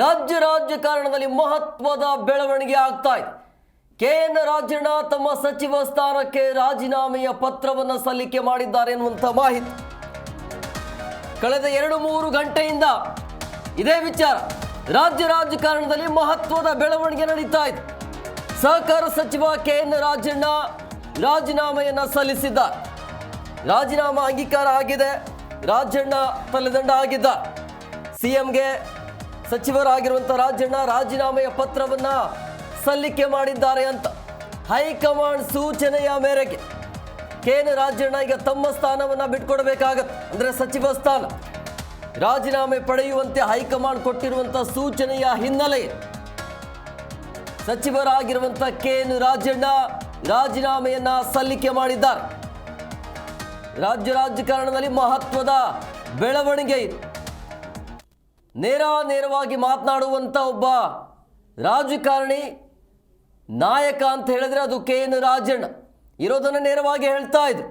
ರಾಜ್ಯ ರಾಜಕಾರಣದಲ್ಲಿ ಮಹತ್ವದ ಬೆಳವಣಿಗೆ ಆಗ್ತಾ ಇದೆ. ಕೆ ಎನ್ ರಾಜಣ್ಣ ತಮ್ಮ ಸಚಿವ ಸ್ಥಾನಕ್ಕೆ ರಾಜೀನಾಮೆಯ ಪತ್ರವನ್ನು ಸಲ್ಲಿಕೆ ಮಾಡಿದ್ದಾರೆ ಎನ್ನುವಂಥ ಮಾಹಿತಿ. ಕಳೆದ ಎರಡು ಮೂರು ಗಂಟೆಯಿಂದ ಇದೇ ವಿಚಾರ. ರಾಜ್ಯ ರಾಜಕಾರಣದಲ್ಲಿ ಮಹತ್ವದ ಬೆಳವಣಿಗೆ ನಡೀತಾ ಇದೆ. ಸಹಕಾರ ಸಚಿವ ಕೆ ಎನ್ ರಾಜಣ್ಣ ರಾಜೀನಾಮೆಯನ್ನು ಸಲ್ಲಿಸಿದ್ದ ರಾಜೀನಾಮೆ ಅಂಗೀಕಾರ ಆಗಿದೆ. ರಾಜಣ್ಣ ತಲೆದಂಡ ಆಗಿದ್ದ ಸಿಎಂಗೆ ಸಚಿವರಾಗಿರುವಂಥ ರಾಜಣ್ಣ ರಾಜೀನಾಮೆಯ ಪತ್ರವನ್ನ ಸಲ್ಲಿಕೆ ಮಾಡಿದ್ದಾರೆ ಅಂತ ಹೈಕಮಾಂಡ್ ಸೂಚನೆಯ ಮೇರೆಗೆ ಕೇನ ರಾಜಣ್ಣ ಈಗ ತಮ್ಮ ಸ್ಥಾನವನ್ನ ಬಿಟ್ಕೊಡಬೇಕಾಗತ್ತೆ. ಅಂದ್ರೆ ಸಚಿವ ಸ್ಥಾನ. ರಾಜೀನಾಮೆ ಪಡೆಯುವಂತೆ ಹೈಕಮಾಂಡ್ ಕೊಟ್ಟಿರುವಂತ ಸೂಚನೆಯ ಹಿನ್ನೆಲೆ ಸಚಿವರಾಗಿರುವಂತ ಕೆ ಎನ್ ರಾಜಣ್ಣ ರಾಜೀನಾಮೆಯನ್ನ ಸಲ್ಲಿಕೆ ಮಾಡಿದ್ದಾರೆ. ರಾಜ್ಯ ರಾಜಕಾರಣದಲ್ಲಿ ಮಹತ್ವದ ಬೆಳವಣಿಗೆ ಇದೆ. ನೇರ ನೇರವಾಗಿ ಮಾತನಾಡುವಂಥ ಒಬ್ಬ ರಾಜಕಾರಣಿ ನಾಯಕ ಅಂತ ಹೇಳಿದ್ರೆ ಅದು ಕೆ ಎನ್ ರಾಜಣ್ಣ. ಇರೋದನ್ನು ನೇರವಾಗಿ ಹೇಳ್ತಾ ಇದ್ರು.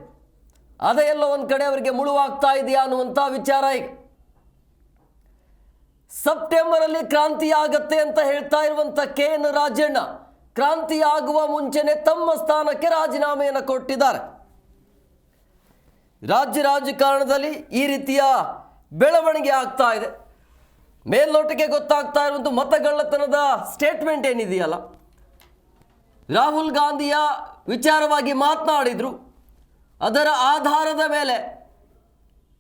ಅದೇ ಎಲ್ಲ ಒಂದು ಕಡೆ ಅವರಿಗೆ ಮುಳುವಾಗ್ತಾ ಇದೆಯಾ ಅನ್ನುವಂಥ ವಿಚಾರ ಈಗ. ಸೆಪ್ಟೆಂಬರ್ ಅಲ್ಲಿ ಕ್ರಾಂತಿ ಆಗತ್ತೆ ಅಂತ ಹೇಳ್ತಾ ಇರುವಂಥ ಕೆ ಎನ್ ರಾಜಣ್ಣ ಕ್ರಾಂತಿ ಆಗುವ ಮುಂಚೆನೆ ತಮ್ಮ ಸ್ಥಾನಕ್ಕೆ ರಾಜೀನಾಮೆಯನ್ನು ಕೊಟ್ಟಿದ್ದಾರೆ. ರಾಜ್ಯ ರಾಜಕಾರಣದಲ್ಲಿ ಈ ರೀತಿಯ ಬೆಳವಣಿಗೆ ಆಗ್ತಾ ಇದೆ. ಮೇಲ್ನೋಟಕ್ಕೆ ಗೊತ್ತಾಗ್ತಾ ಇರುವಂಥ ಮತಗಳ್ಳತನದ ಸ್ಟೇಟ್ಮೆಂಟ್ ಏನಿದೆಯಲ್ಲ? ರಾಹುಲ್ ಗಾಂಧಿಯ ವಿಚಾರವಾಗಿ ಮಾತನಾಡಿದ್ರು. ಅದರ ಆಧಾರದ ಮೇಲೆ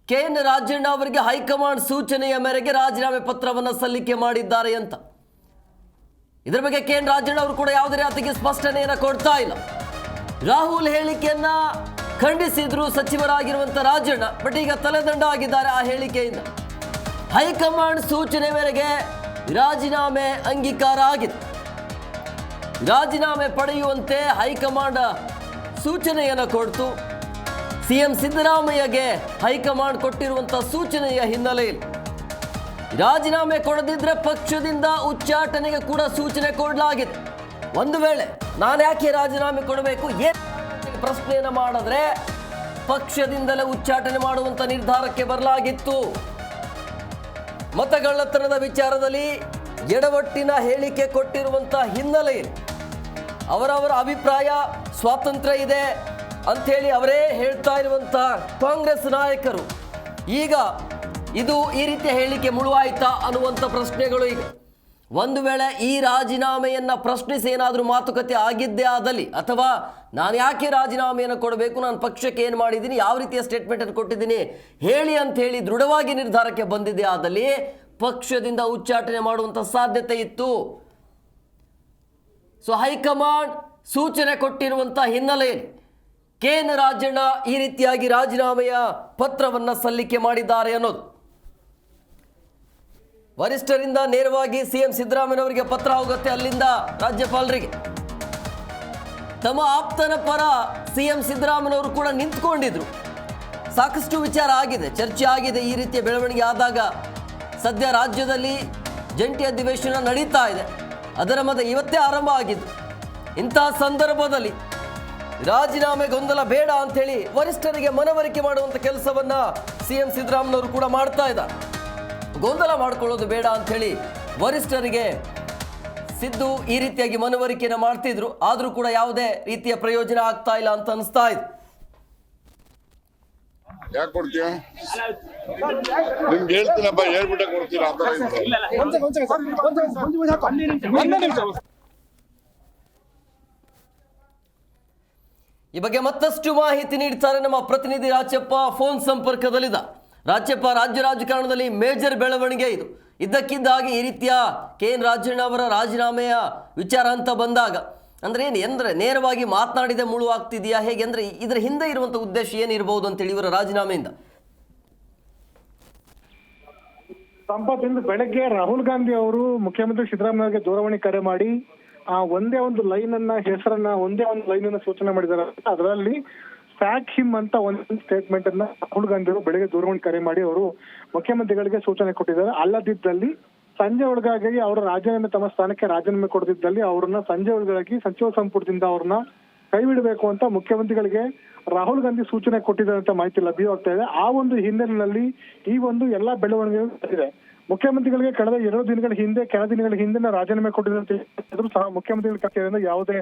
ಕೆ ಎನ್ ರಾಜಣ್ಣ ಅವರಿಗೆ ಹೈಕಮಾಂಡ್ ಸೂಚನೆಯ ಮೇರೆಗೆ ರಾಜೀನಾಮೆ ಪತ್ರವನ್ನು ಸಲ್ಲಿಕೆ ಮಾಡಿದ್ದಾರೆ ಅಂತ. ಇದರ ಬಗ್ಗೆ ಕೆ ಎನ್ ರಾಜಣ್ಣ ಅವರು ಕೂಡ ಯಾವುದೇ ರೀತಿಗೆ ಸ್ಪಷ್ಟನೆಯನ್ನು ಕೊಡ್ತಾ ಇಲ್ಲ. ರಾಹುಲ್ ಹೇಳಿಕೆಯನ್ನ ಖಂಡಿಸಿದ್ರು ಸಚಿವರಾಗಿರುವಂಥ ರಾಜಣ್ಣ, ಬಟ್ ಈಗ ತಲೆದಂಡ ಆಗಿದ್ದಾರೆ ಆ ಹೇಳಿಕೆಯಿಂದ. ಹೈಕಮಾಂಡ್ ಸೂಚನೆ ಮೇರೆಗೆ ರಾಜೀನಾಮೆ ಅಂಗೀಕಾರ ಆಗಿತ್ತು ರಾಜೀನಾಮೆ ಪಡೆಯುವಂತೆ ಹೈಕಮಾಂಡ್ ಸೂಚನೆಯನ್ನು ಕೊಡ್ತು. ಸಿಎಂ ಸಿದ್ದರಾಮಯ್ಯಗೆ ಹೈಕಮಾಂಡ್ ಕೊಟ್ಟಿರುವಂಥ ಸೂಚನೆಯ ಹಿನ್ನೆಲೆಯಲ್ಲಿ ರಾಜೀನಾಮೆ ಕೊಡದಿದ್ರೆ ಪಕ್ಷದಿಂದ ಉಚ್ಚಾಟನೆಗೆ ಕೂಡ ಸೂಚನೆ ಕೊಡಲಾಗಿತ್ತು ಒಂದು ವೇಳೆ ನಾನು ಯಾಕೆ ರಾಜೀನಾಮೆ ಕೊಡಬೇಕು? ಏನು ಪ್ರಶ್ನೆಯನ್ನು ಮಾಡಿದ್ರೆ ಪಕ್ಷದಿಂದಲೇ ಉಚ್ಚಾಟನೆ ಮಾಡುವಂತ ನಿರ್ಧಾರಕ್ಕೆ ಬರಲಾಗಿತ್ತು. ಮತಗಳ್ಳತನದ ವಿಚಾರದಲ್ಲಿ ಎಡವಟ್ಟಿನ ಹೇಳಿಕೆ ಕೊಟ್ಟಿರುವಂತ ಹಿನ್ನೆಲೆಯಲ್ಲಿ ಅವರವರ ಅಭಿಪ್ರಾಯ, ಸ್ವಾತಂತ್ರ್ಯ ಇದೆ ಅಂಥೇಳಿ ಅವರೇ ಹೇಳ್ತಾ ಇರುವಂತ ಕಾಂಗ್ರೆಸ್ ನಾಯಕರು. ಈಗ ಇದು ಈ ರೀತಿಯ ಹೇಳಿಕೆ ಮುಳುವಾಯಿತಾ ಅನ್ನುವಂಥ ಪ್ರಶ್ನೆಗಳು ಈಗ ಒಂದು ವೇಳೆ ಈ ರಾಜೀನಾಮೆಯನ್ನು ಪ್ರಶ್ನಿಸಿ ಏನಾದರೂ ಮಾತುಕತೆ ಆಗಿದ್ದೇ ಆದಲ್ಲಿ ಅಥವಾ ನಾನು ಯಾಕೆ ರಾಜೀನಾಮೆಯನ್ನು ಕೊಡಬೇಕು, ನಾನು ಪಕ್ಷಕ್ಕೆ ಏನು ಮಾಡಿದ್ದೀನಿ, ಯಾವ ರೀತಿಯ ಸ್ಟೇಟ್ಮೆಂಟನ್ನು ಕೊಟ್ಟಿದ್ದೀನಿ ಹೇಳಿ ಅಂತ ಹೇಳಿ ದೃಢವಾಗಿ ನಿರ್ಧಾರಕ್ಕೆ ಬಂದಿದೆ ಆದಲ್ಲಿ ಪಕ್ಷದಿಂದ ಉಚ್ಚಾಟನೆ ಮಾಡುವಂಥ ಸಾಧ್ಯತೆ ಇತ್ತು. ಸೊ ಹೈಕಮಾಂಡ್ ಸೂಚನೆ ಕೊಟ್ಟಿರುವಂಥ ಹಿನ್ನೆಲೆಯಲ್ಲಿ ಕೆ ರಾಜಣ್ಣ ಈ ರೀತಿಯಾಗಿ ರಾಜೀನಾಮೆಯ ಪತ್ರವನ್ನು ಸಲ್ಲಿಕೆ ಮಾಡಿದ್ದಾರೆ ಅನ್ನೋದು. ವರಿಷ್ಠರಿಂದ ನೇರವಾಗಿ ಸಿಎಂ ಸಿದ್ದರಾಮಯ್ಯನವರಿಗೆ ಪತ್ರ ಹೋಗುತ್ತೆ ಅಲ್ಲಿಂದ ರಾಜ್ಯಪಾಲರಿಗೆ. ತಮ್ಮ ಆಪ್ತನ ಪರ ಸಿಎಂ ಸಿದ್ದರಾಮಯ್ಯನವರು ಕೂಡ ನಿಂತ್ಕೊಂಡಿದ್ರು. ಸಾಕಷ್ಟು ವಿಚಾರ ಆಗಿದೆ, ಚರ್ಚೆ ಆಗಿದೆ ಈ ರೀತಿಯ ಬೆಳವಣಿಗೆ ಆದಾಗ. ಸದ್ಯ ರಾಜ್ಯದಲ್ಲಿ ಜಂಟಿ ಅಧಿವೇಶನ ನಡೀತಾ ಇದೆ, ಅದರ ಮತ ಇವತ್ತೇ ಆರಂಭ ಆಗಿದ್ದು. ಇಂತಹ ಸಂದರ್ಭದಲ್ಲಿ ರಾಜೀನಾಮೆ ಗೊಂದಲ ಬೇಡ ಅಂಥೇಳಿ ವರಿಷ್ಠರಿಗೆ ಮನವರಿಕೆ ಮಾಡುವಂಥ ಕೆಲಸವನ್ನ ಸಿಎಂ ಸಿದ್ದರಾಮಯ್ಯವರು ಕೂಡ ಮಾಡ್ತಾ ಇದ್ದಾರೆ. ಗೊಂದಲ ಮಾಡ್ಕೊಳ್ಳೋದು ಬೇಡ ಅಂಥೇಳಿ ವರಿಷ್ಠರಿಗೆ ಸಿದ್ದು ಈ ರೀತಿಯಾಗಿ ಮನವರಿಕೆಯನ್ನು ಮಾಡ್ತಿದ್ರು. ಆದರೂ ಕೂಡ ಯಾವುದೇ ರೀತಿಯ ಪ್ರಯೋಜನ ಆಗ್ತಾ ಇಲ್ಲ ಅಂತ ಅನಿಸ್ತಾ ಇದೆ. ಯಾಕೆ ಕೊಡ್ತೀಯ? ನಿಮ್ಗೆ ಹೇಳ್ತೀನಪ್ಪ ಹೇಳ್ಬಿಟ್ಟೆ ಕೊಡ್ತೀರಾ. ಈ ಬಗ್ಗೆ ಮತ್ತಷ್ಟು ಮಾಹಿತಿ ನೀಡ್ತಾರೆ ನಮ್ಮ ಪ್ರತಿನಿಧಿ ರಾಜಪ್ಪ ಫೋನ್ ಸಂಪರ್ಕದಲ್ಲಿದ್ದ. ರಾಜ್ಯಪ್ಪ ರಾಜ್ಯ ರಾಜಕಾರಣದಲ್ಲಿ ಮೇಜರ್ ಬೆಳವಣಿಗೆ ಇದು. ಇದ್ದಕ್ಕಿದ್ದಾಗೆ ಈ ರೀತಿಯ ಕೆ ಎನ್ ರಾಜಣ್ಣ ಅವರ ರಾಜೀನಾಮೆಯ ವಿಚಾರ ಅಂತ ಬಂದಾಗ, ಅಂದರೆ ಏನು, ಎಂದರೆ ನೇರವಾಗಿ ಮಾತನಾಡಿದೆ ಮುಳು ಆಗ್ತಿದೆಯಾ ಹೇಗೆ? ಅಂದ್ರೆ ಇದರ ಹಿಂದೆ ಇರುವಂಥ ಉದ್ದೇಶ ಏನಿರಬಹುದು ಅಂತೇಳಿ ಇವರ ರಾಜೀನಾಮೆಯಿಂದ? ಸಂಪತ್ ಇಂದು ಬೆಳಗ್ಗೆ ರಾಹುಲ್ ಗಾಂಧಿ ಅವರು ಮುಖ್ಯಮಂತ್ರಿ ಸಿದ್ದರಾಮಯ್ಯಗೆ ದೂರವಾಣಿ ಕರೆ ಮಾಡಿ, ಆ ಒಂದೇ ಒಂದು ಲೈನ್ ಅನ್ನ ಹೆಸರನ್ನ, ಒಂದೇ ಒಂದು ಲೈನ್ ಅನ್ನ ಸೂಚನೆ ಮಾಡಿದ್ದಾರೆ. ಅದರಲ್ಲಿ ಫ್ಯಾಕ್ ಹಿಮ್ ಅಂತ ಒಂದು ಸ್ಟೇಟ್ಮೆಂಟ್ ಅನ್ನ ರಾಹುಲ್ ಗಾಂಧಿ ಬೆಳಗ್ಗೆ ದೂರವಾಣಿ ಕರೆ ಮಾಡಿ ಅವರು ಮುಖ್ಯಮಂತ್ರಿಗಳಿಗೆ ಸೂಚನೆ ಕೊಟ್ಟಿದ್ದಾರೆ. ಅಲ್ಲದಿದ್ದಲ್ಲಿ ಸಂಜೆ ಒಳಗಾಗಿ ಅವರ ರಾಜೀನಾಮೆ ತಮ್ಮ ಸ್ಥಾನಕ್ಕೆ ರಾಜೀನಾಮೆ ಕೊಡದಿದ್ದಲ್ಲಿ ಅವರನ್ನ ಸಂಜೆ ಒಳಗಾಗಿ ಸಚಿವ ಸಂಪುಟದಿಂದ ಅವ್ರನ್ನ ಕೈ ಬಿಡಬೇಕು ಅಂತ ಮುಖ್ಯಮಂತ್ರಿಗಳಿಗೆ ರಾಹುಲ್ ಗಾಂಧಿ ಸೂಚನೆ ಕೊಟ್ಟಿದ್ದಾರೆ ಅಂತ ಮಾಹಿತಿ ಲಭ್ಯವಾಗ್ತಾ ಇದೆ. ಆ ಒಂದು ಹಿನ್ನೆಲೆಯಲ್ಲಿ ಈ ಒಂದು ಎಲ್ಲಾ ಬೆಳವಣಿಗೆಗಳು ನಡೆದಿದೆ. ಮುಖ್ಯಮಂತ್ರಿಗಳಿಗೆ ಕಳೆದ ಎರಡು ದಿನಗಳ ಹಿಂದೆ, ಕೆಲ ದಿನಗಳ ಹಿಂದಿನ ರಾಜೀನಾಮೆ ಕೊಟ್ಟಿದ್ರು ಸಹ ಮುಖ್ಯಮಂತ್ರಿಗಳ ಕಚೇರಿಯಿಂದ ಯಾವುದೇ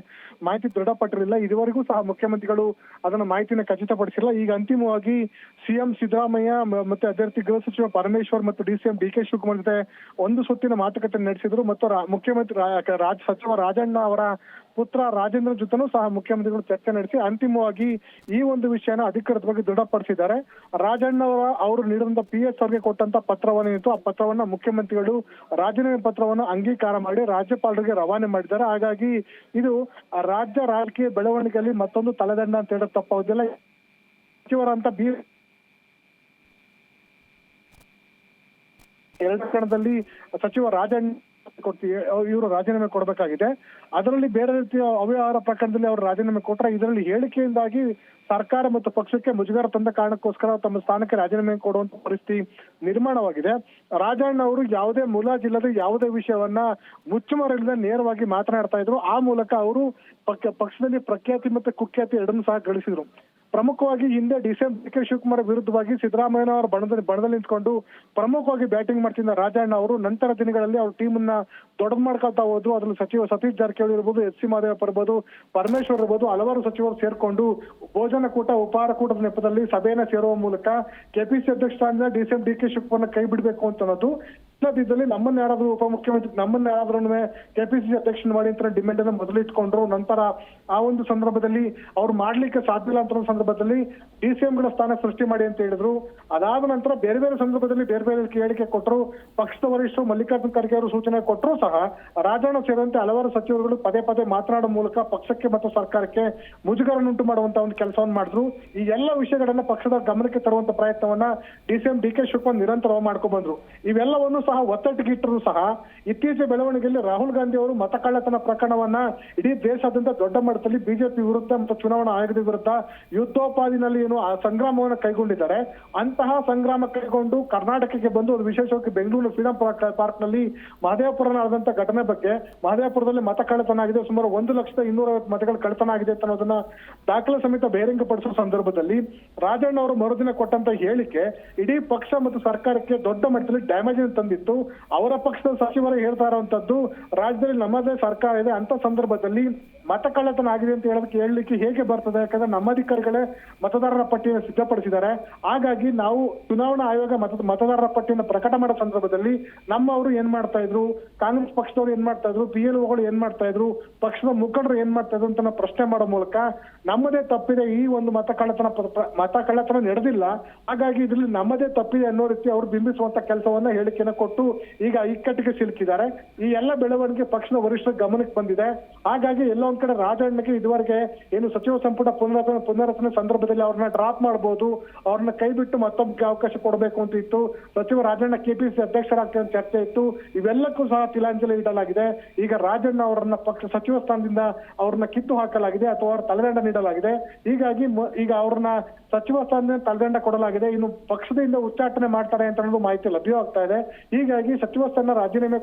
ಮಾಹಿತಿ ದೃಢಪಟ್ಟಿರಲಿಲ್ಲ. ಇದುವರೆಗೂ ಸಹ ಮುಖ್ಯಮಂತ್ರಿಗಳು ಅದನ್ನ ಮಾಹಿತಿನ ಖಚಿತಪಡಿಸಿಲ್ಲ. ಈಗ ಅಂತಿಮವಾಗಿ ಸಿಎಂ ಸಿದ್ದರಾಮಯ್ಯ ಮತ್ತೆ ಅಭ್ಯರ್ಥಿ ಗೃಹ ಸಚಿವ ಪರಮೇಶ್ವರ್ ಮತ್ತು ಡಿಸಿಎಂ ಡಿ ಕೆ ಶಿವಕುಮಾರ್ ಜೊತೆ ಒಂದು ಸುತ್ತಿನ ಮಾತುಕತೆ ನಡೆಸಿದ್ರು. ಮತ್ತು ಮುಖ್ಯಮಂತ್ರಿ ರಾಜ್, ಸಚಿವ ರಾಜಣ್ಣ ಅವರ ಪುತ್ರ ರಾಜೇಂದ್ರ ಜೊತೆನೂ ಸಹ ಮುಖ್ಯಮಂತ್ರಿಗಳು ಚರ್ಚೆ ನಡೆಸಿ ಅಂತಿಮವಾಗಿ ಈ ಒಂದು ವಿಷಯನ ಅಧಿಕೃತವಾಗಿ ದೃಢಪಡಿಸಿದ್ದಾರೆ. ರಾಜಣ್ಣ ಅವರ ನೀಡಿದಂತ ಪಿ ಎಸ್ ಅವರಿಗೆ ಕೊಟ್ಟಂತ ಪತ್ರವನ್ನೇನಿತ್ತು ಆ ಪತ್ರವನ್ನ ಮುಖ್ಯಮಂತ್ರಿಗಳು ರಾಜೀನಾಮೆ ಪತ್ರವನ್ನು ಅಂಗೀಕಾರ ಮಾಡಿ ರಾಜ್ಯಪಾಲರಿಗೆ ರವಾನೆ ಮಾಡಿದ್ದಾರೆ. ಹಾಗಾಗಿ ಇದು ರಾಜ್ಯ ರಾಜಕೀಯ ಬೆಳವಣಿಗೆಯಲ್ಲಿ ಮತ್ತೊಂದು ತಲೆದಂಡ ಅಂತ ಹೇಳೋದು ತಪ್ಪಾಗುದಿಲ್ಲ. ಸಚಿವರಂತ ಬಿ ಎರಡು ಕಣದಲ್ಲಿ ಸಚಿವ ರಾಜಣ್ಣ ಕೊಡ್ತೀವಿ. ಇವರು ರಾಜೀನಾಮೆ ಕೊಡಬೇಕಾಗಿದೆ. ಅದರಲ್ಲಿ ಬೇರೆ ರೀತಿಯ ಅವ್ಯವಹಾರ ಪ್ರಕರಣದಲ್ಲಿ ಅವರು ರಾಜೀನಾಮೆ ಕೊಟ್ಟರೆ ಇದರಲ್ಲಿ ಹೇಳಿಕೆಯಿಂದಾಗಿ ಸರ್ಕಾರ ಮತ್ತು ಪಕ್ಷಕ್ಕೆ ಮುಜುಗರ ತಂದ ಕಾರಣಕ್ಕೋಸ್ಕರ ತಮ್ಮ ಸ್ಥಾನಕ್ಕೆ ರಾಜೀನಾಮೆ ಕೊಡುವಂತ ಪರಿಸ್ಥಿತಿ ನಿರ್ಮಾಣವಾಗಿದೆ. ರಾಜಣ್ಣ ಅವರು ಯಾವುದೇ ಮುಲಾಜಿಲ್ಲದೆ ಯಾವುದೇ ವಿಷಯವನ್ನ ಮುಚ್ಚುಮರಲಿಲ್ಲದೆ ನೇರವಾಗಿ ಮಾತನಾಡ್ತಾ ಇದ್ರು. ಆ ಮೂಲಕ ಅವರು ಪಕ್ಷ, ಪಕ್ಷದಲ್ಲಿ ಪ್ರಖ್ಯಾತಿ ಮತ್ತು ಕುಖ್ಯಾತಿ ಎರಡನ್ನು ಸಹ ಗಳಿಸಿದ್ರು. ಪ್ರಮುಖವಾಗಿ ಹಿಂದೆ ಡಿಸೆಂಬರ್ ಡಿ ಕೆ ಶಿವಕುಮಾರ್ ವಿರುದ್ಧವಾಗಿ ಸಿದ್ದರಾಮಯ್ಯ ಅವರ ಬಣದಲ್ಲಿ ಬಣದಲ್ಲಿ ನಿಂತ್ಕೊಂಡು ಪ್ರಮುಖವಾಗಿ ಬ್ಯಾಟಿಂಗ್ ಮಾಡ್ತಿದ್ದ ರಾಜಣ್ಣ ಅವರು ನಂತರ ದಿನಗಳಲ್ಲಿ ಅವ್ರ ಟೀಮ್ ಅನ್ನ ದೊಡ್ಡದು ಮಾಡ್ಕೊಳ್ತಾ ಹೋದ್ರು. ಅದ್ರಲ್ಲಿ ಸಚಿವ ಸತೀಶ್ ಜಾರಕಿಹೊಳಿ ಇರ್ಬೋದು, ಎಸ್ ಸಿ ಮಾದೇವಪ್ಪ ಇರ್ಬೋದು, ಪರಮೇಶ್ವರ್ ಇರ್ಬೋದು, ಹಲವಾರು ಸಚಿವರು ಸೇರ್ಕೊಂಡು ಭೋಜನ ಕೂಟ ಉಪಹಾರ ಕೂಟದ ನೆಪದಲ್ಲಿ ಸಭೆಯನ್ನ ಸೇರುವ ಮೂಲಕ ಕೆಪಿಸಿ ಅಧ್ಯಕ್ಷ ಸ್ಥಾನದಿಂದ ಡಿಸಿಎಂ ಡಿ ಕೆ ಶಿವಕುಮಾರ್ನ ಕೈ ಬಿಡಬೇಕು ಅಂತ ಅನ್ನೋದು ಇಲ್ಲದಿದ್ದಲ್ಲಿ ನಮ್ಮನ್ನ ಯಾರಾದ್ರೂ ಉಪಮುಖ್ಯಮಂತ್ರಿ, ನಮ್ಮನ್ನ ಯಾರಾದ್ರೂ ಕೆಪಿಸಿಸಿ ಅಧ್ಯಕ್ಷ ಮಾಡಿ ಅಂತ ಡಿಮ್ಯಾಂಡ್ ಅನ್ನ ಮೊದಲು ಇಟ್ಕೊಂಡ್ರು, ನಂತರ ಆ ಒಂದು ಸಂದರ್ಭದಲ್ಲಿ ಅವ್ರು ಮಾಡ್ಲಿಕ್ಕೆ ಸಾಧ್ಯ ಇಲ್ಲ ಅಂತ ಸಂದರ್ಭದಲ್ಲಿ ಸಂದರ್ಭದಲ್ಲಿ ಸಿ ಎಂಗಳ ಸ್ಥಾನ ಸೃಷ್ಟಿ ಮಾಡಿ ಅಂತ ಹೇಳಿದ್ರು. ಅದಾದ ನಂತರ ಬೇರೆ ಬೇರೆ ಸಂದರ್ಭದಲ್ಲಿ ಬೇರೆ ಬೇರೆ ಹೇಳಿಕೆ ಕೊಟ್ಟರು ಪಕ್ಷದ ವರಿಷ್ಠರು ಮಲ್ಲಿಕಾರ್ಜುನ ಖರ್ಗೆ ಅವರು ಸೂಚನೆ ಕೊಟ್ಟರು ಸಹ ರಾಜಣ್ಣ ಸೇರಿದಂತೆ ಹಲವಾರು ಸಚಿವರುಗಳು ಪದೇ ಪದೇ ಮಾತನಾಡುವ ಮೂಲಕ ಪಕ್ಷಕ್ಕೆ ಮತ್ತು ಸರ್ಕಾರಕ್ಕೆ ಮುಜುಗರನ್ನುಂಟು ಮಾಡುವಂತ ಒಂದು ಕೆಲಸವನ್ನು ಮಾಡಿದ್ರು. ಈ ಎಲ್ಲ ವಿಷಯಗಳನ್ನ ಪಕ್ಷದ ಗಮನಕ್ಕೆ ತರುವಂತ ಪ್ರಯತ್ನವನ್ನ ಡಿಸಿಎಂ ಡಿ ಕೆ ಶಿವಕುಮಾರ್ ನಿರಂತರವಾಗಿ ಮಾಡ್ಕೊಂಡ್ ಬಂದ್ರು. ಇವೆಲ್ಲವನ್ನು ಸಹ ಒತ್ತಟ್ಟಿಗಿಟ್ಟರು ಸಹ ಇತ್ತೀಚೆ ಬೆಳವಣಿಗೆಯಲ್ಲಿ ರಾಹುಲ್ ಗಾಂಧಿ ಅವರು ಮತ ಕಳ್ಳತನ ಪ್ರಕರಣವನ್ನ ಇಡೀ ದೇಶಾದ್ಯಂತ ದೊಡ್ಡ ಮಟ್ಟದಲ್ಲಿ ಬಿಜೆಪಿ ವಿರುದ್ಧ ಮತ್ತು ಚುನಾವಣಾ ಆಯೋಗದ ವಿರುದ್ಧ ಯುದ್ಧೋಪಾದಿನಲ್ಲಿ ಏನು ಆ ಸಂಗ್ರಾಮವನ್ನು ಕೈಗೊಂಡಿದ್ದಾರೆ. ಅಂತಹ ಸಂಗ್ರಾಮ ಕೈಗೊಂಡು ಕರ್ನಾಟಕಕ್ಕೆ ಬಂದು ಅದು ವಿಶೇಷವಾಗಿ ಬೆಂಗಳೂರು ಫ್ರೀಡಂ ಪಾರ್ಕ್ನಲ್ಲಿ ಮಹದೇವಪುರ ನಡೆದಂತ ಘಟನೆ ಬಗ್ಗೆ ಮಹದೇವಪುರದಲ್ಲಿ ಮತ ಕಳ್ಳತನ ಆಗಿದೆ. ಸುಮಾರು ಒಂದು ಲಕ್ಷದ ಇನ್ನೂರ ಮತಗಳು ಕಳ್ಳತನ ಆಗಿದೆ ಅನ್ನೋದನ್ನ ದಾಖಲೆ ಸಮೇತ ಬಹಿರಂಗಪಡಿಸುವ ಸಂದರ್ಭದಲ್ಲಿ ರಾಜಣ್ಣ ಅವರು ಮರುದಿನ ಕೊಟ್ಟಂತ ಹೇಳಿಕೆ ಇಡೀ ಪಕ್ಷ ಮತ್ತು ಸರ್ಕಾರಕ್ಕೆ ದೊಡ್ಡ ಮಟ್ಟದಲ್ಲಿ ಡ್ಯಾಮೇಜ್ ತಂದಿತ್ತು ಅವರ ಪಕ್ಷದ ಸಚಿವರು ಹೇಳ್ತಾ ಇರುವಂತದ್ದು ರಾಜ್ಯದಲ್ಲಿ ನಮ್ಮದೇ ಸರ್ಕಾರ ಇದೆ ಅಂತ ಸಂದರ್ಭದಲ್ಲಿ ಮತ ಕಳ್ಳತನ ಆಗಿದೆ ಅಂತ ಹೇಳೋದಕ್ಕೆ ಹೇಳಲಿಕ್ಕೆ ಹೇಗೆ ಬರ್ತದೆ? ಯಾಕಂದ್ರೆ ನಮ್ಮ ಅಧಿಕಾರಿಗಳೇ ಮತದಾರರ ಪಟ್ಟಿಯನ್ನು ಸಿದ್ಧಪಡಿಸಿದ್ದಾರೆ. ಹಾಗಾಗಿ ನಾವು ಚುನಾವಣಾ ಆಯೋಗ ಮತ, ಮತದಾರರ ಪಟ್ಟಿಯನ್ನು ಪ್ರಕಟ ಮಾಡೋ ಸಂದರ್ಭದಲ್ಲಿ ನಮ್ಮವರು ಏನ್ ಮಾಡ್ತಾ ಇದ್ರು? ಕಾಂಗ್ರೆಸ್ ಪಕ್ಷದವರು ಏನ್ ಮಾಡ್ತಾ ಇದ್ರು? ಪಿ ಎಲ್ ಓಗಳು ಏನ್ ಮಾಡ್ತಾ ಇದ್ರು? ಪಕ್ಷದ ಮುಖಂಡರು ಏನ್ ಮಾಡ್ತಾ ಇದ್ರು ಅಂತ ಪ್ರಶ್ನೆ ಮಾಡೋ ಮೂಲಕ ನಮ್ಮದೇ ತಪ್ಪಿದೆ. ಈ ಒಂದು ಮತ ಕಳ್ಳತನ ಮತ ಕಳ್ಳತನ ನಡೆದಿಲ್ಲ. ಹಾಗಾಗಿ ಇದರಲ್ಲಿ ನಮ್ಮದೇ ತಪ್ಪಿದೆ ಅನ್ನೋ ರೀತಿ ಅವರು ಬಿಂಬಿಸುವಂತ ಕೆಲಸವನ್ನ ಹೇಳಿಕೆಯನ್ನು ಕೊಟ್ಟು ಈಗ ಇಕ್ಕಟ್ಟಿಗೆ ಸಿಲುಕಿದ್ದಾರೆ. ಈ ಎಲ್ಲ ಬೆಳವಣಿಗೆ ಪಕ್ಷದ ವರಿಷ್ಠರ ಗಮನಕ್ಕೆ ಬಂದಿದೆ. ಹಾಗಾಗಿ ಎಲ್ಲೋ ಒಂದ್ ಕಡೆ ರಾಜಣ್ಣಗೆ ಇದುವರೆಗೆ ಏನು ಸಚಿವ ಸಂಪುಟ ಪುನರಚನೆ ಪುನರಚನೆ ಸಂದರ್ಭದಲ್ಲಿ ಅವ್ರನ್ನ ಡ್ರಾಪ್ ಮಾಡಬಹುದು ಅವ್ರನ್ನ ಕೈ ಬಿಟ್ಟು ಮತ್ತೊಮ್ಮೆ ಅವಕಾಶ ಕೊಡಬೇಕು ಅಂತ ಇತ್ತು. ಸಚಿವ ರಾಜಣ್ಣ ಕೆಪಿಸಿ ಅಧ್ಯಕ್ಷರಾಗ್ತದೆ ಅಂತ ಚರ್ಚೆ ಇತ್ತು. ಇವೆಲ್ಲಕ್ಕೂ ಸಹ ತಿಲಾಂಜಲಿ ಇಡಲಾಗಿದೆ. ಈಗ ರಾಜಣ್ಣ ಅವರನ್ನ ಪಕ್ಷ ಸಚಿವ ಸ್ಥಾನದಿಂದ ಅವ್ರನ್ನ ಕಿತ್ತು ಹಾಕಲಾಗಿದೆ ಅಥವಾ ಅವ್ರ ತಲೆದಂಡ ನೀಡಲಾಗಿದೆ. ಹೀಗಾಗಿ ಈಗ ಅವ್ರನ್ನ ಸಚಿವ ಸ್ಥಾನದಿಂದ ತಲೆದಂಡ ಕೊಡಲಾಗಿದೆ. ಇನ್ನು ಪಕ್ಷದಿಂದ ಉಚ್ಚಾಟನೆ ಮಾಡ್ತಾರೆ ಅಂತ ಅನ್ನೋದು ಮಾಹಿತಿ ಲಭ್ಯವಾಗ್ತಾ ಇದೆ. ಹೀಗಾಗಿ ಸಚಿವ ಸ್ಥಾನ ರಾಜೀನಾಮೆ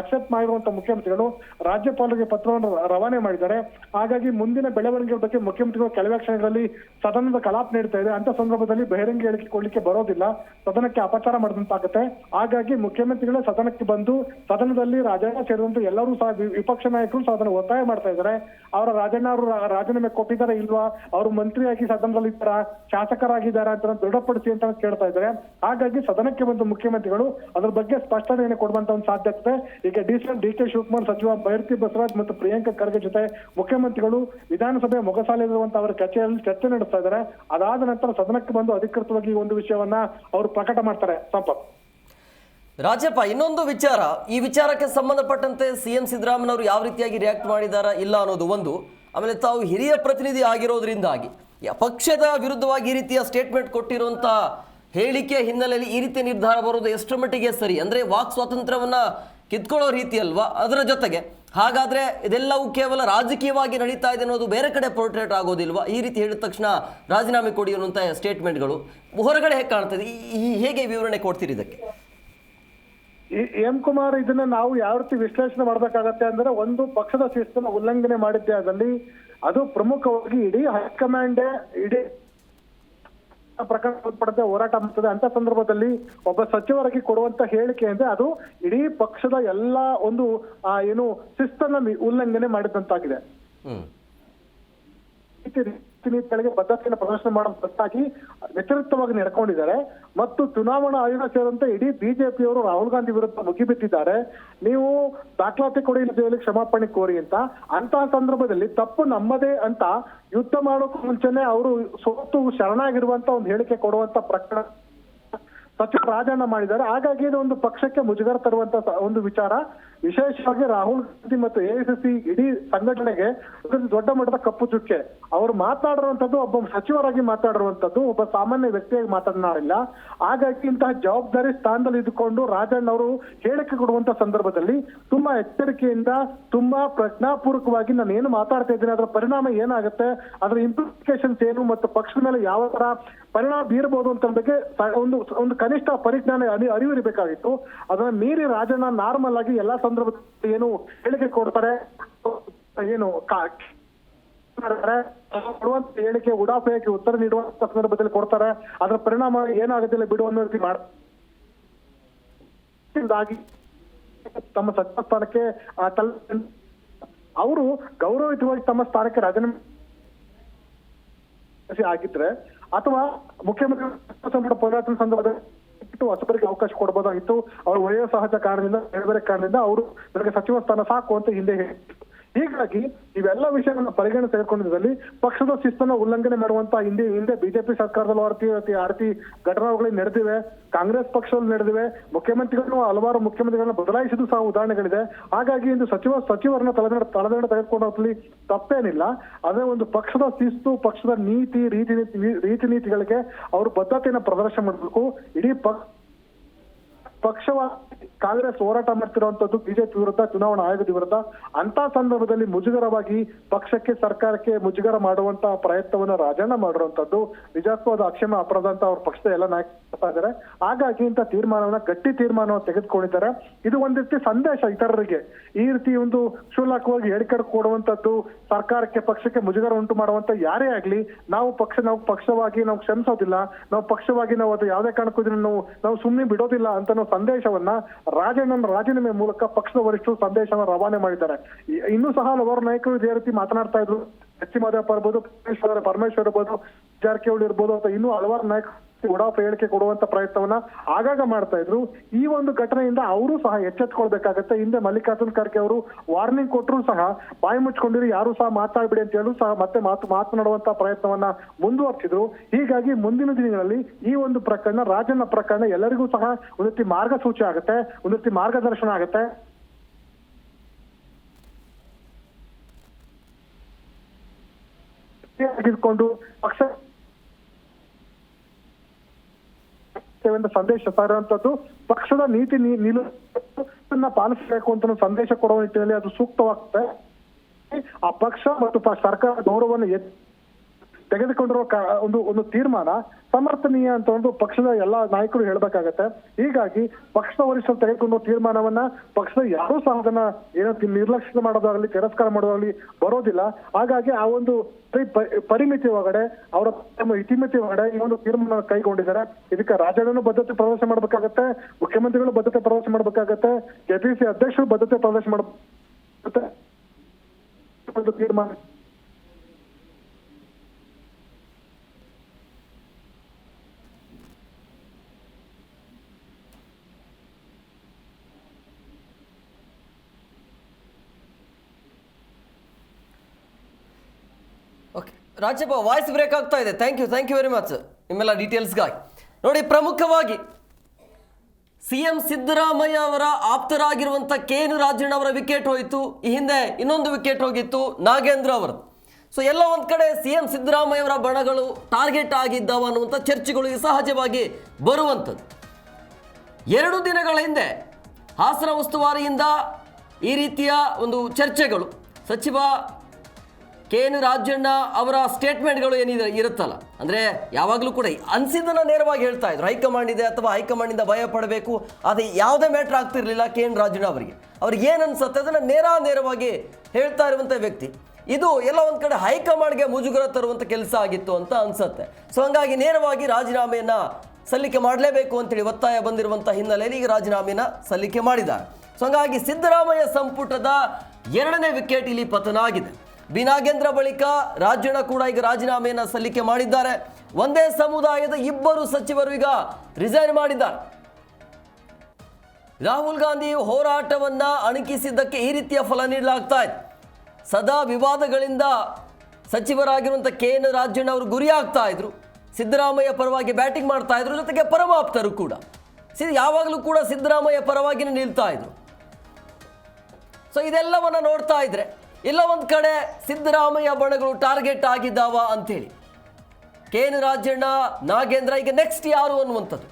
ಅಕ್ಸೆಪ್ಟ್ ಮಾಡಿರುವಂತ ಮುಖ್ಯಮಂತ್ರಿಗಳು ರಾಜ್ಯಪಾಲರಿಗೆ ಪತ್ರವನ್ನು ರವಾನೆ ರವಾನೆ ಮಾಡಿದ್ದಾರೆ ಹಾಗಾಗಿ ಮುಂದಿನ ಬೆಳವಣಿಗೆ ಬಗ್ಗೆ ಮುಖ್ಯಮಂತ್ರಿಗಳು ಕೆಲವೇ ಕ್ಷಣಗಳಲ್ಲಿ ಸದನದ ಕಲಾಪ ನೀಡ್ತಾ ಇದೆ ಅಂತ ಸಂದರ್ಭದಲ್ಲಿ ಬಹಿರಂಗ ಹೇಳಿಕೆ ಕೊಡ್ಲಿಕ್ಕೆ ಬರೋದಿಲ್ಲ. ಸದನಕ್ಕೆ ಅಪಚಾರ ಮಾಡಿದಂತಾಗುತ್ತೆ. ಹಾಗಾಗಿ ಮುಖ್ಯಮಂತ್ರಿಗಳೇ ಸದನಕ್ಕೆ ಬಂದು ಸದನದಲ್ಲಿ ರಾಜಣ್ಣ ಸೇರಿದಂತೆ ಎಲ್ಲರೂ ಸಹ ವಿಪಕ್ಷ ನಾಯಕರು ಸಹ ಅದನ್ನು ಒತ್ತಾಯ ಮಾಡ್ತಾ ಇದ್ದಾರೆ. ಅವರ ರಾಜಣ್ಣ ಅವರು ರಾಜೀನಾಮೆ ಕೊಟ್ಟಿದ್ದಾರೆ ಇಲ್ವಾ? ಅವರು ಮಂತ್ರಿಯಾಗಿ ಸದನದಲ್ಲಿ ಇದ್ದಾರ? ಶಾಸಕರಾಗಿದ್ದಾರೆ ಅಂತ ದೃಢಪಡಿಸಿ ಅಂತ ಕೇಳ್ತಾ ಇದ್ದಾರೆ. ಹಾಗಾಗಿ ಸದನಕ್ಕೆ ಬಂದು ಮುಖ್ಯಮಂತ್ರಿಗಳು ಅದ್ರ ಬಗ್ಗೆ ಸ್ಪಷ್ಟನೆಯನ್ನು ಕೊಡುವಂತ ಒಂದು ಸಾಧ್ಯತೆ ಈಗ D C D K Shivakumar ಸಚಿವ ಬೈರತಿ ಬಸವರಾಜ್ ಮತ್ತು ಪ್ರಿಯಾಂಕಾ ಖರ್ಗೆ ಜೊತೆ ಮುಖ್ಯಮಂತ್ರಿಗಳು ವಿಧಾನಸಭೆ ಮೊಗಸಾಲಿರುವಂತ ಅವರ ಕಚೇರಿಯಲ್ಲಿ ಚರ್ಚೆ ನಡೆಸ್ತಾ ಇದ್ದಾರೆ. ಅದಾದ ನಂತರ ಸದನಕ್ಕೆ ಬಂದು ಅಧಿಕೃತವಾಗಿ ಒಂದು ವಿಷಯವನ್ನ ಅವರು ಪ್ರಕಟ ಮಾಡ್ತಾರೆ. ಸಂಪತ್. ರಾಜ್ಯಪ್ಪ, ಇನ್ನೊಂದು ವಿಚಾರ. ಈ ವಿಚಾರಕ್ಕೆ ಸಂಬಂಧಪಟ್ಟಂತೆ ಸಿಎಂ ಎಂ ಸಿದ್ದರಾಮಯ್ಯನವರು ಯಾವ ರೀತಿಯಾಗಿ ರಿಯಾಕ್ಟ್ ಮಾಡಿದಾರ ಇಲ್ಲ ಅನ್ನೋದು ಒಂದು. ಆಮೇಲೆ ತಾವು ಹಿರಿಯ ಪ್ರತಿನಿಧಿ ಆಗಿರೋದ್ರಿಂದಾಗಿ ಪಕ್ಷದ ವಿರುದ್ಧವಾಗಿ ಈ ರೀತಿಯ ಸ್ಟೇಟ್ಮೆಂಟ್ ಕೊಟ್ಟಿರುವಂತಹ ಹೇಳಿಕೆ ಹಿನ್ನೆಲೆಯಲ್ಲಿ ಈ ರೀತಿಯ ನಿರ್ಧಾರ ಬರೋದು ಎಷ್ಟು ಮಟ್ಟಿಗೆ ಸರಿ? ಅಂದ್ರೆ ವಾಕ್ ಸ್ವಾತಂತ್ರ್ಯವನ್ನ ಕಿತ್ಕೊಳ್ಳೋ ರೀತಿ ಅಲ್ವಾ ಅದರ ಜೊತೆಗೆ ಹಾಗಾದ್ರೆ ಇದೆಲ್ಲವೂ ಕೇವಲ ರಾಜಕೀಯವಾಗಿ ನಡೀತಾ ಇದೆ ಅನ್ನೋದು ಬೇರೆ ಕಡೆ ಪೋರ್ಟ್ರೇಟ್ ಆಗೋದಿಲ್ವಾ? ಈ ರೀತಿ ಹೇಳಿದ ತಕ್ಷಣ ರಾಜೀನಾಮೆ ಕೊಡಿ ಅನ್ನುವಂಥ ಸ್ಟೇಟ್ಮೆಂಟ್ಗಳು ಹೊರಗಡೆ ಹೇಗೆ ಕಾಣ್ತದೆ? ಈ- ಹೇಗೆ ವಿವರಣೆ ಕೊಡ್ತೀರಿ ಇದಕ್ಕೆ? ಎಂ ಕುಮಾರ್ ಇದನ್ನ ನಾವು ಯಾವ ರೀತಿ ವಿಶ್ಲೇಷಣೆ ಮಾಡ್ಬೇಕಾಗತ್ತೆ ಅಂದ್ರೆ ಒಂದು ಪಕ್ಷದ ಶಿಸ್ತನ್ನು ಉಲ್ಲಂಘನೆ ಮಾಡಿದ್ದೆ ಅದಲ್ಲಿ ಅದು ಪ್ರಮುಖವಾಗಿ ಇಡೀ ಹೈಕಮಾಂಡ್ ಇಡೀ ಪ್ರಕರಣ ಸಂಬಂಧಪಟ್ಟಂತೆ ಹೋರಾಟ ಮಾಡ್ತದೆ. ಅಂತ ಸಂದರ್ಭದಲ್ಲಿ ಒಬ್ಬ ಸಚಿವರಾಗಿ ಕೊಡುವಂತ ಹೇಳಿಕೆ ಅಂದ್ರೆ ಅದು ಇಡೀ ಪಕ್ಷದ ಎಲ್ಲಾ ಒಂದು ಆ, ಏನು ಶಿಸ್ತನ್ನ ಉಲ್ಲಂಘನೆ ಮಾಡಿದಂತಾಗಿದೆ. ನೀತಿಗಳಿಗೆ ಬದ್ಧತೆಯನ್ನು ಪ್ರದರ್ಶನ ಮಾಡಲು ಬದಲಾಗಿ ವ್ಯತಿರಿಕ್ತವಾಗಿ ನಡ್ಕೊಂಡಿದ್ದಾರೆ. ಮತ್ತು ಚುನಾವಣಾ ಆಯೋಗ ಸೇರಿದಂತೆ ಇಡೀ ಬಿಜೆಪಿಯವರು ರಾಹುಲ್ ಗಾಂಧಿ ವಿರುದ್ಧ ಮುಗಿಬಿದ್ದಿದ್ದಾರೆ ನೀವು ದಾಖಲಾತಿ ಕೊಡಿ ಕ್ಷಮಾಪಣೆ ಕೋರಿ ಅಂತ. ಅಂತಹ ಸಂದರ್ಭದಲ್ಲಿ ತಪ್ಪು ನಮ್ಮದೇ ಅಂತ ಯುದ್ಧ ಮಾಡೋಕ್ಕೂ ಮುಂಚೆನೆ ಅವರು ಸೋತು ಶರಣಾಗಿರುವಂತ ಒಂದು ಹೇಳಿಕೆ ಕೊಡುವಂತ ಪ್ರಕರಣ ಸಚಿವ ರಾಜಣ್ಣ ಮಾಡಿದ್ದಾರೆ. ಹಾಗಾಗಿ ಇದು ಒಂದು ಪಕ್ಷಕ್ಕೆ ಮುಜುಗರ ತರುವಂತ ಒಂದು ವಿಚಾರ. ವಿಶೇಷವಾಗಿ ರಾಹುಲ್ ಗಾಂಧಿ ಮತ್ತು ಎಐಸಿಸಿ ಇಡೀ ಸಂಘಟನೆಗೆ ದೊಡ್ಡ ಮಟ್ಟದ ಕಪ್ಪು ಚುಕ್ಕೆ. ಅವರು ಮಾತಾಡಿರುವಂತದ್ದು ಒಬ್ಬ ಸಚಿವರಾಗಿ ಮಾತಾಡಿರುವಂತದ್ದು, ಒಬ್ಬ ಸಾಮಾನ್ಯ ವ್ಯಕ್ತಿಯಾಗಿ ಮಾತನಾಡಿಲ್ಲ. ಹಾಗಾಗಿ ಇಂತಹ ಜವಾಬ್ದಾರಿ ಸ್ಥಾನದಲ್ಲಿ ಇದ್ದುಕೊಂಡು ರಾಜಣ್ಣ ಅವರು ಹೇಳಿಕೆ ಕೊಡುವಂತ ಸಂದರ್ಭದಲ್ಲಿ ತುಂಬಾ ಎಚ್ಚರಿಕೆಯಿಂದ, ತುಂಬಾ ಪ್ರಜ್ಞಾಪೂರ್ವಕವಾಗಿ ನಾನು ಏನು ಮಾತಾಡ್ತಾ ಇದ್ದೀನಿ, ಅದರ ಪರಿಣಾಮ ಏನಾಗುತ್ತೆ, ಅದರ ಇಂಪ್ಲಿಕೇಶನ್ಸ್ ಏನು ಮತ್ತು ಪಕ್ಷದ ಮೇಲೆ ಯಾವ ತರ ಪರಿಣಾಮ ಬೀರಬಹುದು ಅಂತ ಬಗ್ಗೆ ಒಂದು ಒಂದು ಕನಿಷ್ಠ ಪರಿಜ್ಞಾನ ಅರಿ- ಅರಿವು ಇರಬೇಕಾಗಿತ್ತು ಅದನ್ನ ಮೀರಿ ರಾಜಣ್ಣ ನಾರ್ಮಲ್ ಆಗಿ ಎಲ್ಲಾ ಸಂದರ್ಭದಲ್ಲಿ ಏನು ಹೇಳಿಕೆ ಕೊಡ್ತಾರೆ. ಏನು. ಕೊಡುವಂತ ಹೇಳಿಕೆ ಉಡಾಫೆಯಾಗಿ ಉತ್ತರ ನೀಡುವಂತ ಸಂದರ್ಭದಲ್ಲಿ ಕೊಡ್ತಾರೆ. ಅದರ ಪರಿಣಾಮ ಏನಾಗುತ್ತಿಲ್ಲ ಬಿಡು ಅನ್ನೋ ರೀತಿ ಮಾಡಿ ತಮ್ಮ ಸಚಿವ ಸ್ಥಾನಕ್ಕೆ ಅವರು ಗೌರವಯುತವಾಗಿ ತಮ್ಮ ಸ್ಥಾನಕ್ಕೆ ರಾಜೀನಾಮೆ ಆಗಿದ್ರೆ ಅಥವಾ ಮುಖ್ಯಮಂತ್ರಿ ಪೋರಾಟ ಪುನರಾವರ್ತನೆ ಸಂದರ್ಭದಲ್ಲಿ ಹೊಸಬರಿಗೆ ಅವಕಾಶ ಕೊಡಬಹುದಾಗಿತ್ತು ಅವರು ವಯೋಸಹಜ ಕಾರಣದಿಂದ, ಬೇರೆ ಬೇರೆ ಕಾರಣದಿಂದ ಅವರು ನನಗೆ ಸಚಿವ ಸ್ಥಾನ ಸಾಕು ಅಂತ ಹಿಂದೆ ಹೇಳಿದ್ರು. ಹೀಗಾಗಿ ಇವೆಲ್ಲ ವಿಷಯಗಳನ್ನ ಪರಿಗಣನೆ ತೆಗೆದುಕೊಂಡಿದ್ದಲ್ಲಿ ಪಕ್ಷದ ಶಿಸ್ತನ್ನು ಉಲ್ಲಂಘನೆ ಮಾಡುವಂತ ಹಿಂದೆ ಹಿಂದೆ ಬಿಜೆಪಿ ಸರ್ಕಾರದಲ್ಲಿ ಆರ್ತಿ ಆರ್ತಿ ಘಟನಾಗಳು ನಡೆದಿವೆ, ಕಾಂಗ್ರೆಸ್ ಪಕ್ಷದಲ್ಲಿ ನಡೆದಿವೆ, ಮುಖ್ಯಮಂತ್ರಿಗಳನ್ನು ಹಲವಾರು ಮುಖ್ಯಮಂತ್ರಿಗಳನ್ನ ಬದಲಾಯಿಸಿದ್ದು ಸಹ ಉದಾಹರಣೆಗಳಿದೆ. ಹಾಗಾಗಿ ಇಂದು ಸಚಿವ, ಸಚಿವರನ್ನ ತಲೆದಂಡ ತಲೆದಂಡ ತೆಗೆದುಕೊಂಡೋಗ್ಲಿ ತಪ್ಪೇನಿಲ್ಲ. ಅದೇ ಒಂದು ಪಕ್ಷದ ಶಿಸ್ತು, ಪಕ್ಷದ ನೀತಿ, ರೀತಿ ರೀತಿ ನೀತಿಗಳಿಗೆ ಅವರು ಬದ್ಧತೆಯನ್ನು ಪ್ರದರ್ಶನ ಮಾಡಬೇಕು. ಇಡೀ ಪಕ್ಷ ಪಕ್ಷವ ಕಾಂಗ್ರೆಸ್ ಹೋರಾಟ ಮಾಡ್ತಿರುವಂತದ್ದು ಬಿಜೆಪಿ ವಿರುದ್ಧ, ಚುನಾವಣಾ ಆಯೋಗದ ವಿರುದ್ಧ. ಅಂತ ಸಂದರ್ಭದಲ್ಲಿ ಮುಜುಗರವಾಗಿ ಪಕ್ಷಕ್ಕೆ, ಸರ್ಕಾರಕ್ಕೆ ಮುಜುಗರ ಮಾಡುವಂತ ಪ್ರಯತ್ನವನ್ನ ರಾಜಣ್ಣ ಮಾಡಿರುವಂತದ್ದು ನಿಜಕ್ಕೂ ಅದು ಅಕ್ಷಮ ಅಪರಾಧ ಅಂತ ಅವ್ರ ಪಕ್ಷದ ಎಲ್ಲ ನಾಯಕರು ಇದ್ದಾರೆ. ಹಾಗಾಗಿ ಇಂತ ತೀರ್ಮಾನವನ್ನ, ಗಟ್ಟಿ ತೀರ್ಮಾನವನ್ನು ತೆಗೆದುಕೊಂಡಿದ್ದಾರೆ. ಇದು ಒಂದ್ ರೀತಿ ಸಂದೇಶ ಇತರರಿಗೆ. ಈ ರೀತಿ ಒಂದು ಕ್ಷುಲ್ಲಕವಾಗಿ ಹೇಳಿಕೆ ಕೊಡುವಂತದ್ದು ಸರ್ಕಾರಕ್ಕೆ, ಪಕ್ಷಕ್ಕೆ ಮುಜುಗರ ಉಂಟು ಮಾಡುವಂತ ಯಾರೇ ಆಗ್ಲಿ, ನಾವು ಪಕ್ಷ, ನಾವು ಪಕ್ಷವಾಗಿ ನಾವು ಕ್ಷಮಿಸೋದಿಲ್ಲ. ನಾವು ಪಕ್ಷವಾಗಿ ನಾವು ಅದು ಯಾವುದೇ ಕಾರಣಕ್ಕೂ ನಾವು ನಾವು ಸುಮ್ಮನೆ ಬಿಡೋದಿಲ್ಲ ಅಂತ ಸಂದೇಶವನ್ನ ರಾಜಣ್ಣನ ರಾಜೀನಾಮೆ ಮೂಲಕ ಪಕ್ಷದ ವರಿಷ್ಠರು ಸಂದೇಶವನ್ನು ರವಾನೆ ಮಾಡಿದ್ದಾರೆ. ಇನ್ನೂ ಸಹ ಹಲವಾರು ನಾಯಕರು ಇದೇ ರೀತಿ ಮಾತನಾಡ್ತಾ ಇದ್ರು. ಎಚ್ ಸಿ ಮಾದೇವಪ್ಪ ಇರ್ಬೋದು, ಪರಮೇಶ್ವರ ಪರಮೇಶ್ವರ್ ಇರ್ಬೋದು ಜಾರಕಿಹೊಳಿ ಇರ್ಬೋದು, ಅಥವಾ ಇನ್ನೂ ಹಲವಾರು ನಾಯಕರು ಉಡಾಫೆ ಹೇಳಿಕೆ ಕೊಡುವಂತ ಪ್ರಯತ್ನವನ್ನ ಆಗಾಗ ಮಾಡ್ತಾ ಇದ್ರು. ಈ ಒಂದು ಘಟನೆಯಿಂದ ಅವರು ಸಹ ಎಚ್ಚೆತ್ಕೊಳ್ಬೇಕಾಗತ್ತೆ. ಹಿಂದೆ ಮಲ್ಲಿಕಾರ್ಜುನ್ ಖರ್ಗೆ ಅವರು ವಾರ್ನಿಂಗ್ ಕೊಟ್ಟರು ಸಹ ಬಾಯಿ ಮುಚ್ಕೊಂಡಿರಿ, ಯಾರು ಸಹ ಮಾತಾಡ್ಬಿಡಿ ಅಂತ ಹೇಳಿ ಸಹ ಮತ್ತೆ ಮಾತು, ಮಾತನಾಡುವಂತ ಪ್ರಯತ್ನವನ್ನ ಮುಂದುವರ್ಸಿದ್ರು. ಹೀಗಾಗಿ ಮುಂದಿನ ದಿನಗಳಲ್ಲಿ ಈ ಒಂದು ಪ್ರಕರಣ ರಾಜನ ಪ್ರಕರಣ ಎಲ್ಲರಿಗೂ ಸಹ ಒಂದು ರೀತಿ ಮಾರ್ಗಸೂಚಿ ಆಗುತ್ತೆ ಒಂದು ಮಾರ್ಗದರ್ಶನ ಆಗುತ್ತೆ. ಕೊಂಡು ಪಕ್ಷ ಅಂತ ಸಂದೇಶ ಸಾರುವಂತದ್ದು ಪಕ್ಷದ ನೀತಿ ನಿಲು ಪಾಲಿಸಬೇಕು ಅಂತ ಸಂದೇಶ ಕೊಡುವ ನಿಟ್ಟಿನಲ್ಲಿ ಅದು ಸೂಕ್ತವಾಗುತ್ತೆ ಆ ಪಕ್ಷ ಮತ್ತು ಸರ್ಕಾರ ಗೌರವವನ್ನು ತೆಗೆದುಕೊಂಡಿರುವ ಒಂದು ಒಂದು ತೀರ್ಮಾನ ಸಮರ್ಥನೀಯ ಅಂತ ಒಂದು ಪಕ್ಷದ ಎಲ್ಲಾ ನಾಯಕರು ಹೇಳ್ಬೇಕಾಗತ್ತೆ. ಹೀಗಾಗಿ ಪಕ್ಷದ ವರಿಷ್ಠರು ತೆಗೆದುಕೊಂಡು ತೀರ್ಮಾನವನ್ನ ಪಕ್ಷದ ಯಾರೂ ಸಹ ಅದನ್ನ ಏನೋ ನಿರ್ಲಕ್ಷ್ಯ ಮಾಡೋದಾಗಲಿ, ತಿರಸ್ಕಾರ ಮಾಡೋದಾಗಲಿ ಬರೋದಿಲ್ಲ. ಹಾಗಾಗಿ ಆ ಒಂದು ಪರಿ- ಪರಿಮಿತಿ ಒಳಗಡೆ, ಅವರ ಇತಿಮಿತಿ ಒಳಗಡೆ ಈ ಒಂದು ತೀರ್ಮಾನ ಕೈಗೊಂಡಿದ್ದಾರೆ. ಇದಕ್ಕೆ ರಾಜ್ಯಗಳನ್ನು ಬದ್ಧತೆ ಪ್ರವೇಶ ಮಾಡಬೇಕಾಗತ್ತೆ, ಮುಖ್ಯಮಂತ್ರಿಗಳು ಬದ್ಧತೆ ಪ್ರದರ್ಶನ ಮಾಡ್ಬೇಕಾಗತ್ತೆ, ಕೆಪಿಸಿ ಅಧ್ಯಕ್ಷರು ಬದ್ಧತೆ ಪ್ರವೇಶ ಮಾಡಬೇಕಾಗುತ್ತೆ. ತೀರ್ಮಾನ ರಾಜ್ಯಪ್ಪ ವಾಯ್ಸ್ ಬ್ರೇಕ್ ಆಗ್ತಾ ಇದೆ. Thank you thank you very much ನಿಮ್ಮೆಲ್ಲ ಡೀಟೇಲ್ಸ್ಗಾಗಿ ನೋಡಿ, ಪ್ರಮುಖವಾಗಿ ಸಿ ಎಂ ಸಿದ್ದರಾಮಯ್ಯ ಅವರ ಆಪ್ತರಾಗಿರುವಂಥ ಕೆ ಎನ್ ರಾಜಣ್ಣ ಅವರ ವಿಕೆಟ್ ಹೋಯಿತು. ಈ ಹಿಂದೆ ಇನ್ನೊಂದು ವಿಕೆಟ್ ಹೋಗಿತ್ತು, ನಾಗೇಂದ್ರ ಅವರದ್ದು ಸೊ ಎಲ್ಲ ಒಂದು ಕಡೆ ಸಿ ಎಂ ಸಿದ್ದರಾಮಯ್ಯ ಅವರ ಬಣಗಳು ಟಾರ್ಗೆಟ್ ಆಗಿದ್ದಾವ ಅನ್ನುವಂಥ ಚರ್ಚೆಗಳು ಸಹಜವಾಗಿ ಬರುವಂಥದ್ದು. ಎರಡು ದಿನಗಳ ಹಿಂದೆ ಹಾಸನ ಉಸ್ತುವಾರಿಯಿಂದ ಈ ರೀತಿಯ ಒಂದು ಚರ್ಚೆಗಳು. ಸಚಿವ ಕೆ ಎನ್ ರಾಜಣ್ಣ ಅವರ ಸ್ಟೇಟ್ಮೆಂಟ್ಗಳು ಏನಿದೆ, ಇರುತ್ತಲ್ಲ. ಅಂದರೆ ಯಾವಾಗಲೂ ಕೂಡ ಅನಿಸಿದ್ದನ್ನು ನೇರವಾಗಿ ಹೇಳ್ತಾ ಇದ್ರು. ಹೈಕಮಾಂಡ್ ಇದೆ ಅಥವಾ ಹೈಕಮಾಂಡಿಂದ ಭಯ ಪಡಬೇಕು, ಅದು ಯಾವುದೇ ಮ್ಯಾಟ್ರ್ ಆಗ್ತಿರಲಿಲ್ಲ ಕೆ ಎನ್ ರಾಜಣ್ಣ ಅವರಿಗೆ. ಅವ್ರಿಗೆ ಏನು ಅನಿಸುತ್ತೆ ಅದನ್ನು ನೇರ ನೇರವಾಗಿ ಹೇಳ್ತಾ ಇರುವಂಥ ವ್ಯಕ್ತಿ. ಇದು ಎಲ್ಲ ಒಂದು ಕಡೆ ಹೈಕಮಾಂಡ್ಗೆ ಮುಜುಗರ ತರುವಂಥ ಕೆಲಸ ಆಗಿತ್ತು ಅಂತ ಅನಿಸುತ್ತೆ. ಸೊ ಹಂಗಾಗಿ ನೇರವಾಗಿ ರಾಜೀನಾಮೆಯನ್ನು ಸಲ್ಲಿಕೆ ಮಾಡಲೇಬೇಕು ಅಂತೇಳಿ ಒತ್ತಾಯ ಬಂದಿರುವಂಥ ಹಿನ್ನೆಲೆಯಲ್ಲಿ ಈಗ ರಾಜೀನಾಮೆಯನ್ನು ಸಲ್ಲಿಕೆ ಮಾಡಿದ್ದಾರೆ. ಸೊ ಹಂಗಾಗಿ ಸಿದ್ದರಾಮಯ್ಯ ಸಂಪುಟದ ಎರಡನೇ ವಿಕೆಟ್ ಇಲ್ಲಿ ಪತನ ಆಗಿದೆ. ಬಿ ನಾಗೇಂದ್ರ ಬಳಿಕ ರಾಜಣ್ಣ ಕೂಡ ಈಗ ರಾಜೀನಾಮೆಯನ್ನು ಸಲ್ಲಿಕೆ ಮಾಡಿದ್ದಾರೆ. ಒಂದೇ ಸಮುದಾಯದ ಇಬ್ಬರು ಸಚಿವರು ಈಗ ರಿಸೈನ್ ಮಾಡಿದ್ದಾರೆ. ರಾಹುಲ್ ಗಾಂಧಿ ಹೋರಾಟವನ್ನ ಅಣಕಿಸಿದ್ದಕ್ಕೆ ಈ ರೀತಿಯ ಫಲ ನೀಡಲಾಗ್ತಾ ಇದೆ. ಸದಾ ವಿವಾದಗಳಿಂದ ಸಚಿವರಾಗಿರುವಂಥ ಕೆ ಎನ್ ರಾಜಣ್ಣ ಅವರು ಗುರಿಯಾಗ್ತಾ ಇದ್ರು. ಸಿದ್ದರಾಮಯ್ಯ ಪರವಾಗಿ ಬ್ಯಾಟಿಂಗ್ ಮಾಡ್ತಾ ಇದ್ರು, ಜೊತೆಗೆ ಪರಮಾಪ್ತರು ಕೂಡ. ಸಿ ಯಾವಾಗಲೂ ಕೂಡ ಸಿದ್ದರಾಮಯ್ಯ ಪರವಾಗಿ ನಿಲ್ತಾ ಇದ್ರು. ಸೊ, ಇದೆಲ್ಲವನ್ನ ನೋಡ್ತಾ ಇದ್ರೆ ಇಲ್ಲ ಒಂದು ಕಡೆ ಸಿದ್ದರಾಮಯ್ಯ ಬಣಗಳು ಟಾರ್ಗೆಟ್ ಆಗಿದ್ದಾವ ಅಂತೇಳಿ ಕೆ ಎನ್ ರಾಜಣ್ಣ, ನಾಗೇಂದ್ರ, ಈಗ ನೆಕ್ಸ್ಟ್ ಯಾರು ಅನ್ನುವಂಥದ್ದು?